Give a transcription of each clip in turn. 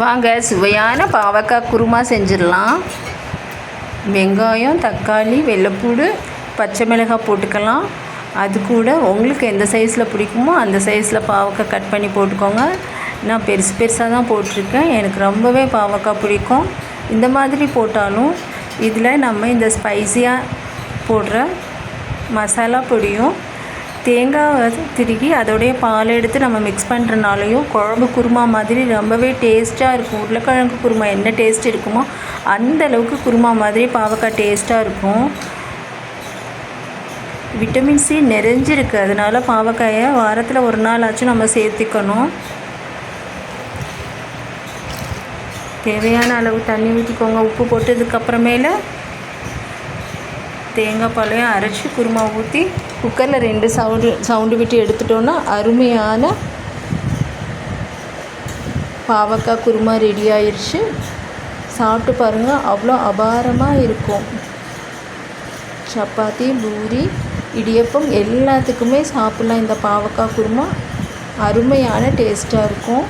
வாங்க சுவையான பாவக்காய் குருமா செஞ்சிடலாம். வெங்காயம் தக்காளி வெள்ளைப்பூடு பச்சை மிளகாய் போட்டுக்கலாம். அது கூட உங்களுக்கு எந்த சைஸில் பிடிக்குமோ அந்த சைஸில் பாவக்காய் கட் பண்ணி போட்டுக்கோங்க. நான் பெருசு பெருசாக தான் போட்டிருக்கேன். எனக்கு ரொம்பவே பாவக்காய் பிடிக்கும். இந்த மாதிரி போட்டாலும் இதில் நம்ம இந்த ஸ்பைஸியாக போடுற மசாலா பொடியும் தேங்காய் திருகி அதோடைய பால் எடுத்து நம்ம மிக்ஸ் பண்ணுறனாலையும் குழம்பு குருமா மாதிரி ரொம்பவே டேஸ்ட்டாக இருக்கும். உருளைக்கிழங்கு குருமா என்ன டேஸ்ட் இருக்குமோ அந்த அளவுக்கு குருமா மாதிரி பாவக்காய் டேஸ்ட்டாக இருக்கும். விட்டமின் சி நிறைஞ்சிருக்கு. அதனால பாவக்காயை வாரத்தில் ஒரு நாள் ஆச்சும் நம்ம சேர்த்துக்கணும். தேவையான அளவு தண்ணி ஊற்றிக்கோங்க உப்பு போட்டதுக்கப்புறமேல தேங்காய் பாலையும் அரைச்சி குருமா ஊற்றி குக்கரில் ரெண்டு சவுண்டு சவுண்டு விட்டு எடுத்துட்டோன்னா அருமையான பாவக்காய் குருமா ரெடி ஆயிடுச்சு சாப்பிட்டு பாருங்கள் அவ்வளோ அபாரமாக இருக்கும். சப்பாத்தி பூரி இடியப்பம் எல்லாத்துக்குமே சாப்பிட்லாம் இந்த பாவக்காய் குருமா. அருமையான டேஸ்ட்டாக இருக்கும்.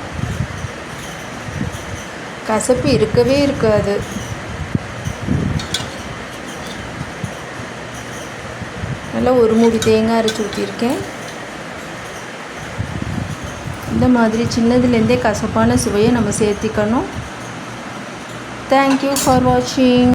கசப்பு இருக்கவே இருக்காது. நல்லா ஒரு மூடி தேங்காய் அரைச்சி ஊற்றிருக்கேன் இந்த மாதிரி சின்னதுலேருந்தே கசப்பான சுவையை நம்ம சேர்த்திக்கணும். தேங்க்யூ ஃபார் வாட்சிங்